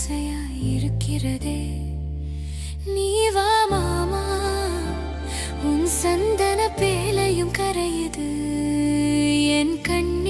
ஆசையா இருக்கிறதே. நீ வா மாமா. உன் சந்தன பேலையும் கரையுது. என் கண்ணி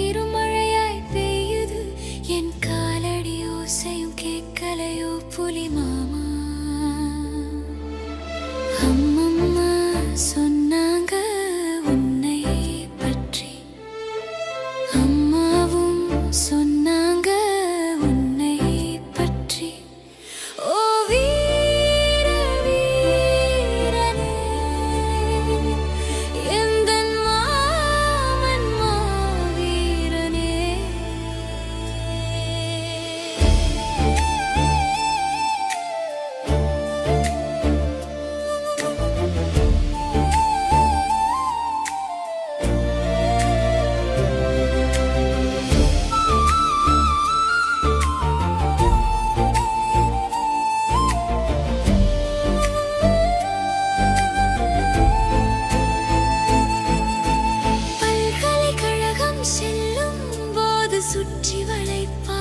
சுற்றி வளைப்பா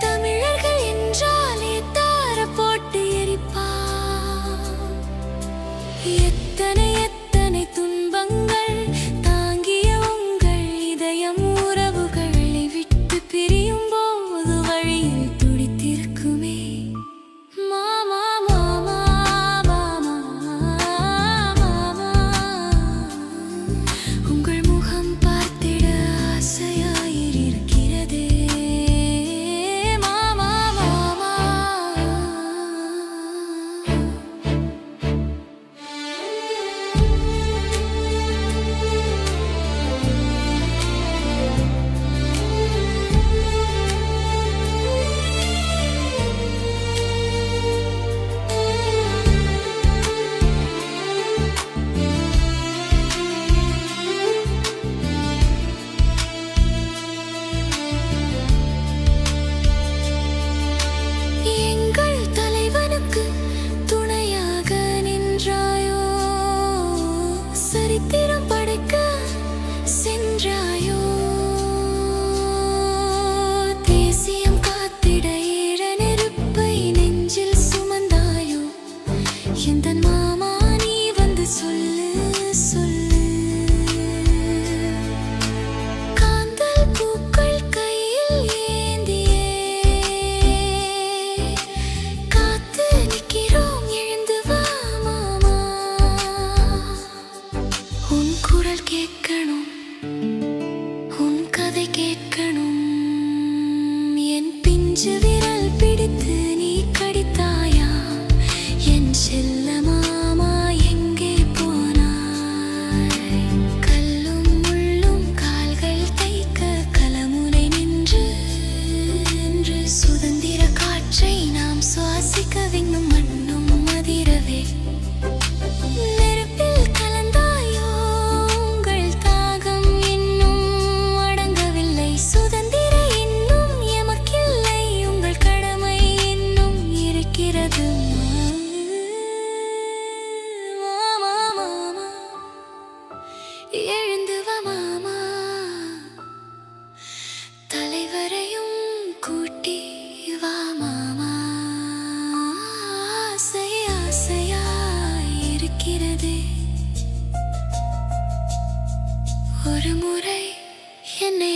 தமிழர்கள் என்றாலே தார போட்டு எரிப்பா எத்தனை கேட்கணும் என் பிஞ்சு விரல் பிடித்து நீ கடித்தாயா? என் செல்லமா எழுந்து மாமா தலைவரையும் கூட்டி வா மாமா ஆசை ஆசையா ஒரு முறை என்னை